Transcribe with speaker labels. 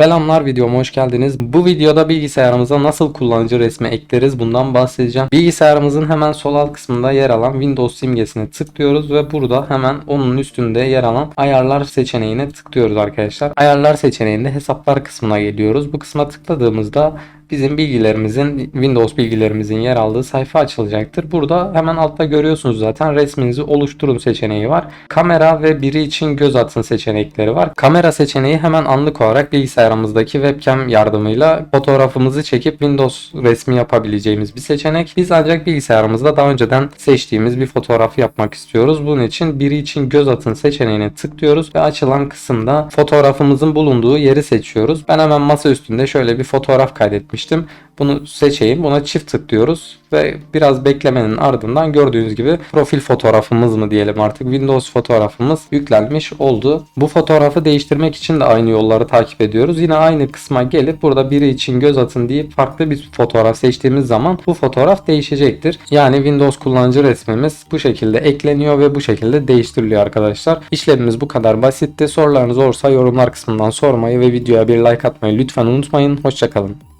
Speaker 1: Selamlar videoma hoş geldiniz. Bu videoda bilgisayarımıza nasıl kullanıcı resmi ekleriz bundan bahsedeceğim. Bilgisayarımızın hemen sol alt kısmında yer alan Windows simgesine tıklıyoruz ve burada hemen onun üstünde yer alan ayarlar seçeneğine tıklıyoruz arkadaşlar. Ayarlar seçeneğinde hesaplar kısmına geliyoruz. Bu kısma tıkladığımızda bizim bilgilerimizin Windows bilgilerimizin yer aldığı sayfa açılacaktır. Burada hemen altta görüyorsunuz zaten resminizi oluşturun seçeneği var. Kamera ve biri için göz atın seçenekleri var. Kamera seçeneği hemen anlık olarak bilgisayarımızdaki webcam yardımıyla fotoğrafımızı çekip Windows resmi yapabileceğimiz bir seçenek. Biz ancak bilgisayarımızda daha önceden seçtiğimiz bir fotoğrafı yapmak istiyoruz. Bunun için biri için göz atın seçeneğine tıklıyoruz ve açılan kısımda fotoğrafımızın bulunduğu yeri seçiyoruz. Ben hemen masa üstünde şöyle bir fotoğraf kaydetmiştim. Bunu seçeyim. Buna çift tıklıyoruz ve biraz beklemenin ardından gördüğünüz gibi profil fotoğrafımız mı diyelim artık Windows fotoğrafımız yüklenmiş oldu. Bu fotoğrafı değiştirmek için de aynı yolları takip ediyoruz. Yine aynı kısma gelip burada biri için göz atın deyip farklı bir fotoğraf seçtiğimiz zaman bu fotoğraf değişecektir. Yani Windows kullanıcı resmimiz bu şekilde ekleniyor ve bu şekilde değiştiriliyor arkadaşlar. İşlemimiz bu kadar basitti. Sorularınız olursa yorumlar kısmından sormayı ve videoya bir like atmayı lütfen unutmayın. Hoşçakalın.